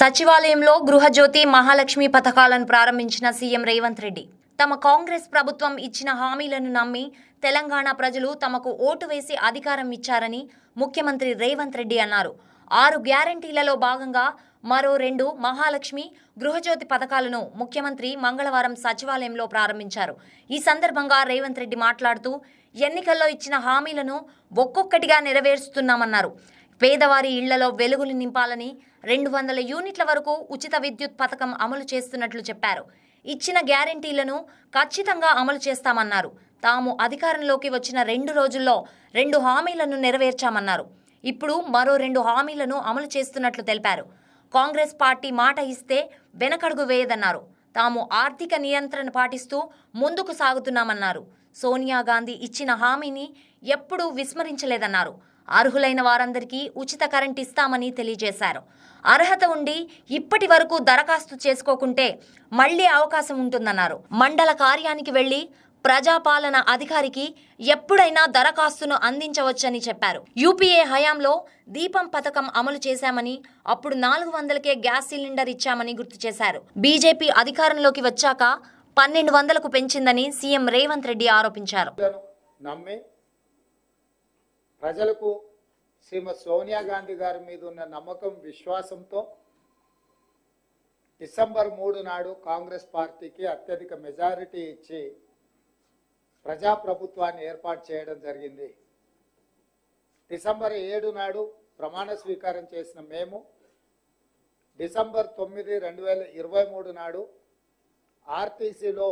సచివాలయంలో గృహజ్యోతి మహాలక్ష్మి పథకాలను ప్రారంభించిన సీఎం రేవంత్ రెడ్డి. తమ కాంగ్రెస్ ప్రభుత్వం ఇచ్చిన హామీలను నమ్మి తెలంగాణ ప్రజలు తమకు ఓటు వేసి అధికారం ఇచ్చారని ముఖ్యమంత్రి రేవంత్ రెడ్డి అన్నారు. ఆరు గ్యారంటీలలో భాగంగా మరో రెండు మహాలక్ష్మి గృహజ్యోతి పథకాలను ముఖ్యమంత్రి మంగళవారం సచివాలయంలో ప్రారంభించారు. ఈ సందర్భంగా రేవంత్ రెడ్డి మాట్లాడుతూ ఎన్నికల్లో ఇచ్చిన హామీలను ఒక్కొక్కటిగా నెరవేరుస్తున్నామన్నారు. పేదవారి ఇళ్ళలో వెలుగులు నింపాలని రెండు వందల యూనిట్ల వరకు ఉచిత విద్యుత్ పథకం అమలు చేస్తున్నట్లు చెప్పారు. ఇచ్చిన గ్యారంటీలను ఖచ్చితంగా అమలు చేస్తామన్నారు. తాము అధికారంలోకి వచ్చిన రెండు రోజుల్లో రెండు హామీలను నెరవేర్చామన్నారు. ఇప్పుడు మరో రెండు హామీలను అమలు చేస్తున్నట్లు తెలిపారు. కాంగ్రెస్ పార్టీ మాట ఇస్తే వెనకడుగు వేయదన్నారు. తాము ఆర్థిక నియంత్రణ పాటిస్తూ ముందుకు సాగుతున్నామన్నారు. సోనియా గాంధీ ఇచ్చిన హామీని ఎప్పుడూ విస్మరించలేదన్నారు. అర్హులైన వారందరికీ ఉచిత కరెంట్ ఇస్తామని తెలియజేశారు. అర్హత ఉండి ఇప్పటి వరకు దరఖాస్తు చేసుకోకుంటే మళ్ళీ అవకాశం ఉంటుందన్నారు. మండల కార్యానికి వెళ్ళి ప్రజాపాలన అధికారికి ఎప్పుడైనా దరఖాస్తును అందించవచ్చని చెప్పారు. యూపీఏ హయాంలో దీపం పథకం అమలు చేశామని అప్పుడు నాలుగు వందలకే గ్యాస్ సిలిండర్ ఇచ్చామని గుర్తు చేశారు. బీజేపీ అధికారంలోకి వచ్చాక పన్నెండు వందలకు పెంచిందని సీఎం రేవంత్ రెడ్డి ఆరోపించారు. నమ్మి ప్రజలకు శ్రీమతి సోనియా గాంధీ గారి మీద ఉన్న నమ్మకం విశ్వాసంతో డిసెంబర్ మూడు నాడు కాంగ్రెస్ పార్టీకి అత్యధిక మెజారిటీ ఇచ్చి ప్రజాప్రభుత్వాన్ని ఏర్పాటు చేయడం జరిగింది. డిసెంబర్ ఏడు నాడు ప్రమాణ స్వీకారం చేసిన మేము డిసెంబర్ తొమ్మిది రెండు వేల ఇరవై మూడు నాడు ఆర్టీసీలో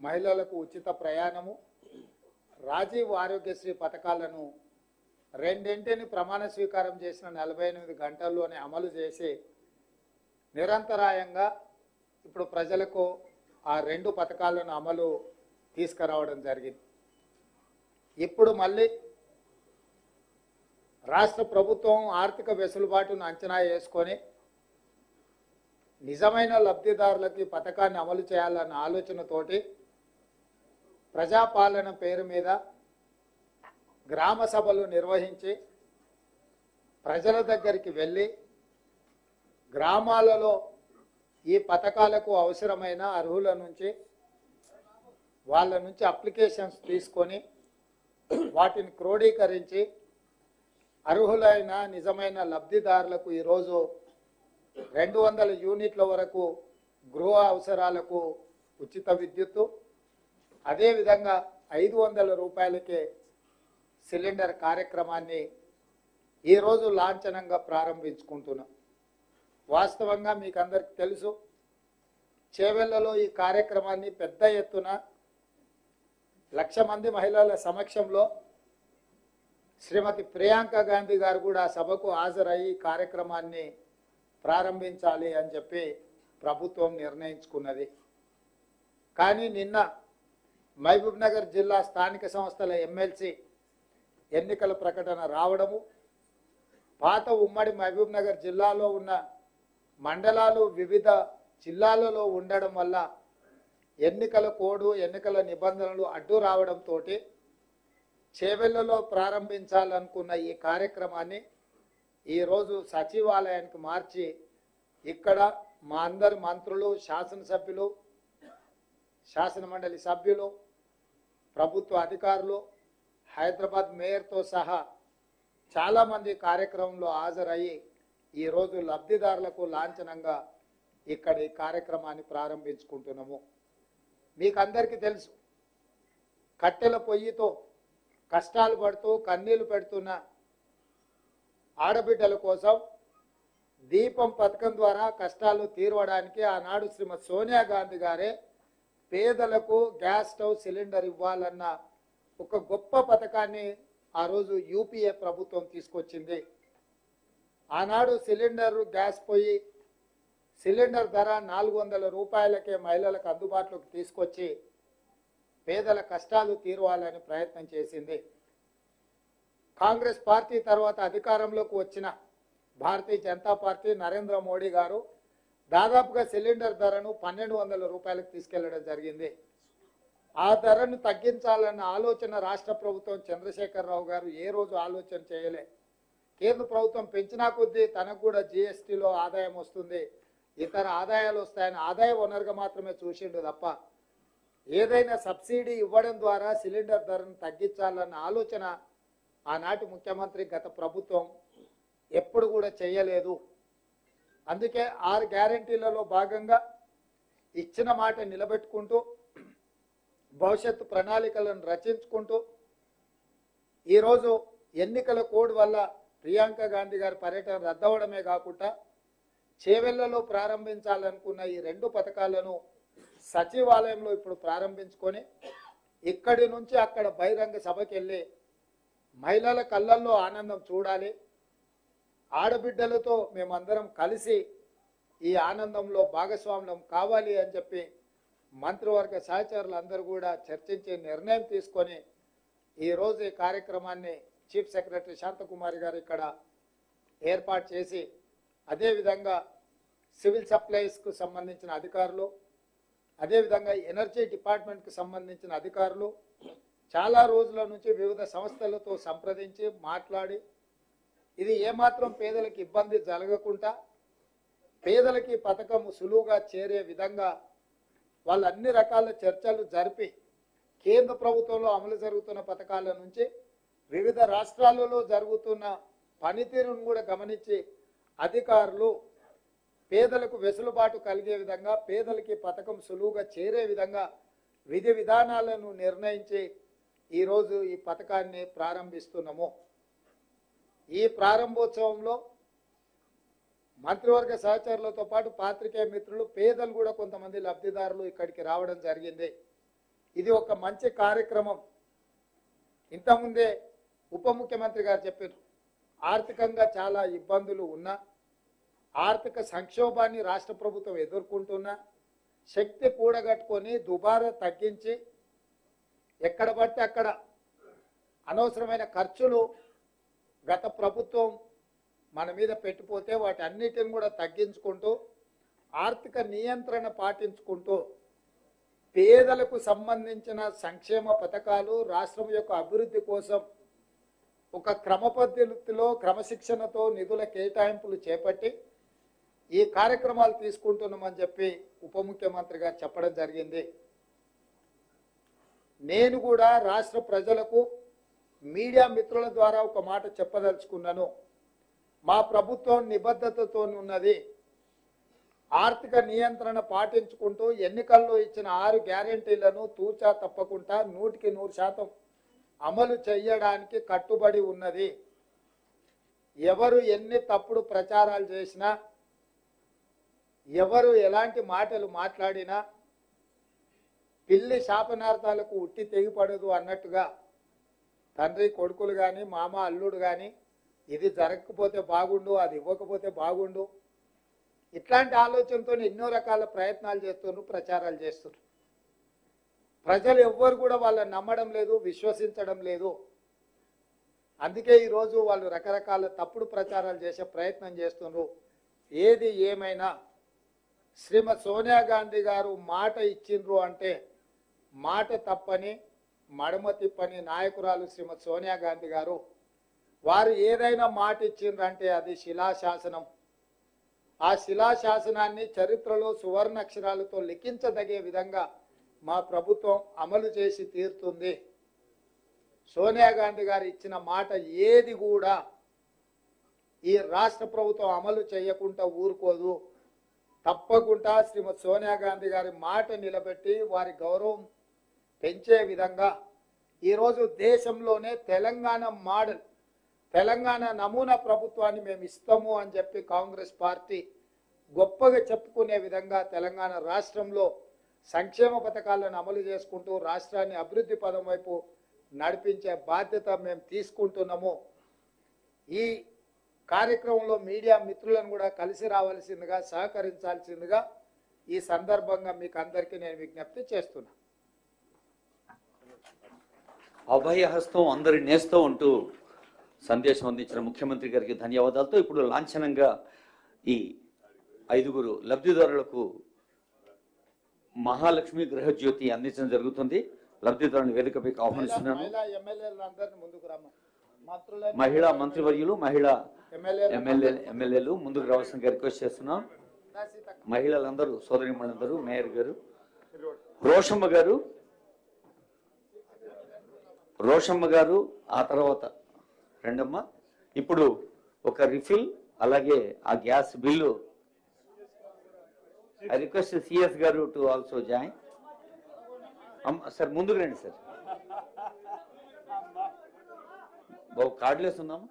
మహిళలకు ఉచిత ప్రయాణము రాజీవ్ ఆరోగ్యశ్రీ పథకాలను రెండింటిని ప్రమాణ స్వీకారం చేసిన నలభై ఎనిమిది గంటల్లోనే అమలు చేసి నిరంతరాయంగా ఇప్పుడు ప్రజలకు ఆ రెండు పథకాలను అమలు తీసుకురావడం జరిగింది. ఇప్పుడు మళ్ళీ రాష్ట్ర ప్రభుత్వం ఆర్థిక వెసులుబాటును అంచనా వేసుకొని నిజమైన లబ్ధిదారులకి ఈ పథకాన్ని అమలు చేయాలన్న ఆలోచనతోటి ప్రజాపాలన పేరు మీద గ్రామ సభలు నిర్వహించి ప్రజల దగ్గరికి వెళ్ళి గ్రామాలలో ఈ పథకాలకు అవసరమైన అర్హుల నుంచి వాళ్ళ నుంచి అప్లికేషన్స్ తీసుకొని వాటిని క్రోడీకరించి అర్హులైన నిజమైన లబ్ధిదారులకు ఈరోజు రెండు వందల యూనిట్ల వరకు గృహ అవసరాలకు ఉచిత విద్యుత్తు. అదేవిధంగా ఐదు వందల రూపాయలకే సిలిండర్ కార్యక్రమాన్ని ఈరోజు లాంఛనంగా ప్రారంభించుకుంటున్నాం. వాస్తవంగా మీకు అందరికి తెలుసు చేవెళ్ళలో ఈ కార్యక్రమాన్ని పెద్ద ఎత్తున లక్ష మంది మహిళల సమక్షంలో శ్రీమతి ప్రియాంక గాంధీ గారు కూడా సభకు హాజరయ్యి కార్యక్రమాన్ని ప్రారంభించాలి అని చెప్పి ప్రభుత్వం నిర్ణయించుకున్నది. కానీ నిన్న మహబూబ్ నగర్ జిల్లా స్థానిక సంస్థల ఎమ్మెల్సీ ఎన్నికల ప్రకటన రావడము పాత ఉమ్మడి మహబూబ్ నగర్ జిల్లాలో ఉన్న మండలాలు వివిధ జిల్లాలలో ఉండడం వల్ల ఎన్నికల కోడ్ ఎన్నికల నిబంధనలు అడ్డు రావడంతో చేవెళ్ళలో ప్రారంభించాలనుకున్న ఈ కార్యక్రమాన్ని ఈరోజు సచివాలయానికి మార్చి ఇక్కడ మా అందరి మంత్రులు శాసనసభ్యులు శాసనమండలి సభ్యులు ప్రభుత్వ అధికారులు హైదరాబాద్ మేయర్తో సహా చాలామంది కార్యక్రమంలో హాజరయ్యి ఈరోజు లబ్ధిదారులకు లాంఛనంగా ఇక్కడ ఈ కార్యక్రమాన్ని ప్రారంభించుకుంటున్నాము. మీకు అందరికీ తెలుసు కట్టెల పొయ్యితో కష్టాలు పడుతూ కన్నీళ్ళు పెడుతున్న ఆడబిడ్డల కోసం దీపం పథకం ద్వారా కష్టాలు తీరవడానికి ఆనాడు శ్రీమతి సోనియా గాంధీ గారే పేదలకు గ్యాస్ స్టవ్ సిలిండర్ ఇవ్వాలన్న ఒక గొప్ప పథకాన్ని ఆ రోజు యూపీఏ ప్రభుత్వం తీసుకొచ్చింది. ఆనాడు సిలిండర్ గ్యాస్ పోయి సిలిండర్ ధర నాలుగు వందల రూపాయలకే మహిళలకు అందుబాటులోకి తీసుకొచ్చి పేదల కష్టాలు తీరవాలని ప్రయత్నం చేసింది. కాంగ్రెస్ పార్టీ తర్వాత అధికారంలోకి వచ్చిన భారతీయ జనతా పార్టీ నరేంద్ర మోడీ గారు దాదాపుగా సిలిండర్ ధరను పన్నెండు వందల రూపాయలకు తీసుకెళ్ళడం జరిగింది. ఆ ధరను తగ్గించాలన్న ఆలోచన రాష్ట్ర ప్రభుత్వం చంద్రశేఖరరావు గారు ఏ రోజు ఆలోచన చేయలే. కేంద్ర ప్రభుత్వం పెంచినా కొద్దీ తనకు కూడా జిఎస్టీలో ఆదాయం వస్తుంది. ఇతర ఆదాయాలు వస్తాయని ఆదాయ వనరుగా మాత్రమే చూసిండు తప్ప ఏదైనా సబ్సిడీ ఇవ్వడం ద్వారా సిలిండర్ ధరను తగ్గించాలన్న ఆలోచన ఆనాటి ముఖ్యమంత్రి గత ప్రభుత్వం ఎప్పుడు కూడా చేయలేదు. అందుకే ఆరు గ్యారంటీలలో భాగంగా ఇచ్చిన మాట నిలబెట్టుకుంటూ భవిష్యత్తు ప్రణాళికలను రచించుకుంటూ ఈరోజు ఎన్నికల కోడ్ వల్ల ప్రియాంక గాంధీ గారి పర్యటన రద్దవడమే కాకుండా చేవెళ్ళలో ప్రారంభించాలనుకున్న ఈ రెండు పథకాలను సచివాలయంలో ఇప్పుడు ప్రారంభించుకొని ఇక్కడి నుంచి అక్కడ బహిరంగ సభకి వెళ్ళి మహిళల కళ్ళల్లో ఆనందం చూడాలి. ఆడబిడ్డలతో మేమందరం కలిసి ఈ ఆనందంలో భాగస్వామ్యం కావాలి అని చెప్పి మంత్రివర్గ సహచరులు అందరూ కూడా చర్చించి నిర్ణయం తీసుకొని ఈరోజు ఈ కార్యక్రమాన్ని చీఫ్ సెక్రటరీ శాంతకుమారి గారు ఇక్కడ ఏర్పాటు చేసి అదేవిధంగా సివిల్ సప్లైస్కు సంబంధించిన అధికారులు అదేవిధంగా ఎనర్జీ డిపార్ట్మెంట్కి సంబంధించిన అధికారులు చాలా రోజుల నుంచి వివిధ సంస్థలతో సంప్రదించి మాట్లాడి ఇది ఏమాత్రం పేదలకు ఇబ్బంది జరగకుండా పేదలకి పథకం సులువుగా చేరే విధంగా వాళ్ళు అన్ని రకాల చర్చలు జరిపి కేంద్ర ప్రభుత్వంలో అమలు జరుగుతున్న పథకాల నుంచి వివిధ రాష్ట్రాలలో జరుగుతున్న పనితీరును కూడా గమనించి అధికారులు పేదలకు వెసులుబాటు కలిగే విధంగా పేదలకి పథకం సులువుగా చేరే విధంగా విధి విధానాలను నిర్ణయించి ఈరోజు ఈ పథకాన్ని ప్రారంభిస్తున్నాము. ఈ ప్రారంభోత్సవంలో మంత్రివర్గ సహచరులతో పాటు పాత్రికేయ మిత్రులు పేదలు కూడా కొంతమంది లబ్ధిదారులు ఇక్కడికి రావడం జరిగింది. ఇది ఒక మంచి కార్యక్రమం. ఇంతకుముందే ఉప ముఖ్యమంత్రి గారు చెప్పారు ఆర్థికంగా చాలా ఇబ్బందులు ఉన్నా ఆర్థిక సంక్షోభాన్ని రాష్ట్ర ప్రభుత్వం ఎదుర్కొంటున్నా శక్తి కూడగట్టుకొని దుబారా తగ్గించి ఎక్కడ పడితే అక్కడ అనవసరమైన ఖర్చులు గత ప్రభుత్వం మన మీద పెట్టిపోతే వాటి అన్నిటిని కూడా తగ్గించుకుంటూ ఆర్థిక నియంత్రణ పాటించుకుంటూ పేదలకు సంబంధించిన సంక్షేమ పథకాలు రాష్ట్రం యొక్క అభివృద్ధి కోసం ఒక క్రమ పద్ధతిలో క్రమశిక్షణతో నిధుల కేటాయింపులు చేపట్టి ఈ కార్యక్రమాలు తీసుకుంటున్నామని చెప్పి ఉప ముఖ్యమంత్రి గారు చెప్పడం జరిగింది. నేను కూడా రాష్ట్ర ప్రజలకు మీడియా మిత్రుల ద్వారా ఒక మాట చెప్పదలుచుకున్నాను. మా ప్రభుత్వం నిబద్ధతతో ఉన్నది. ఆర్థిక నియంత్రణ పాటించుకుంటూ ఎన్నికల్లో ఇచ్చిన ఆరు గ్యారంటీలను తూచా తప్పకుండా నూటికి నూరు శాతం అమలు చేయడానికి కట్టుబడి ఉన్నది. ఎవరు ఎన్ని తప్పుడు ప్రచారాలు చేసినా ఎవరు ఎలాంటి మాటలు మాట్లాడినా పిల్లి శాపనార్థాలకు ఉట్టి తెగిపడదు అన్నట్టుగా తండ్రి కొడుకులు కానీ మామ అల్లుడు కానీ ఇది జరగకపోతే బాగుండు అది ఇవ్వకపోతే బాగుండు. ఇట్లాంటి ఆలోచనతో ఎన్నో రకాల ప్రయత్నాలు చేస్తున్నారు ప్రచారాలు చేస్తున్నారు ప్రజలు ఎవ్వరు కూడా వాళ్ళని నమ్మడం లేదు విశ్వసించడం లేదు. అందుకే ఈరోజు వాళ్ళు రకరకాల తప్పుడు ప్రచారాలు చేసే ప్రయత్నం చేస్తున్నారు ఏది ఏమైనా శ్రీమతి సోనియా గాంధీ గారు మాట ఇచ్చిండ్రు అంటే మాట తప్పని మడమ తిప్పని నాయకురాలు శ్రీమతి సోనియా గాంధీ గారు వారు ఏదైనా మాట ఇచ్చిండ్రంటే అది శిలాశాసనం. ఆ శిలాశాసనాన్ని చరిత్రలో సువర్ణ అక్షరాలతో లిఖించదగే విధంగా మా ప్రభుత్వం అమలు చేసి తీరుతుంది. సోనియా గాంధీ గారు ఇచ్చిన మాట ఏది కూడా ఈ రాష్ట్ర ప్రభుత్వం అమలు చేయకుండా ఊరుకోదు. తప్పకుండా శ్రీమతి సోనియా గాంధీ గారి మాట నిలబెట్టి వారి గౌరవం పెంచే విధంగా ఈరోజు దేశంలోనే తెలంగాణ మోడల్ తెలంగాణ నమూనా ప్రభుత్వాన్ని మేము ఇస్తాము అని చెప్పి కాంగ్రెస్ పార్టీ గొప్పగా చెప్పుకునే విధంగా తెలంగాణ రాష్ట్రంలో సంక్షేమ పథకాలను అమలు చేసుకుంటూ రాష్ట్రాన్ని అభివృద్ధి పదం వైపు నడిపించే బాధ్యత మేము తీసుకుంటున్నాము. ఈ కార్యక్రమంలో మీడియా మిత్రులను కూడా కలిసి రావాల్సిందిగా సహకరించాల్సిందిగా ఈ సందర్భంగా మీకు అందరికీ నేను విజ్ఞప్తి చేస్తున్నా. అభయహస్తం అందరి నేస్తూ ఉంటూ సందేశం అందించిన ముఖ్యమంత్రి గారికి ధన్యవాదాలతో ఇప్పుడు లాంఛనంగా ఈ ఐదుగురు లబ్ధిదారులకు మహాలక్ష్మి గృహజ్యోతి అందించడం జరుగుతుంది. లబ్ధిదారుని వేదికపైకి ఆహ్వానిస్తున్నాను. మహిళా మంత్రివర్యులు మహిళా ఎమ్మెల్యే ఎమ్మెల్యే ఎమ్మెల్యేలు ముందుకు రావాల్సిందిగా రిక్వెస్ట్ చేస్తున్నాం. మహిళలందరూ సోదరి మహిళలందరూ మేయర్ గారు రోషమ్మ గారు రోషమ్మ గారు ఆ తర్వాత రెండమ్మ. ఇప్పుడు ఒక రిఫిల్ అలాగే ఆ gas bill. I request CS garu to also join sir ముందుకు రండి సార్. బాబు కార్డులేసి ఉందామా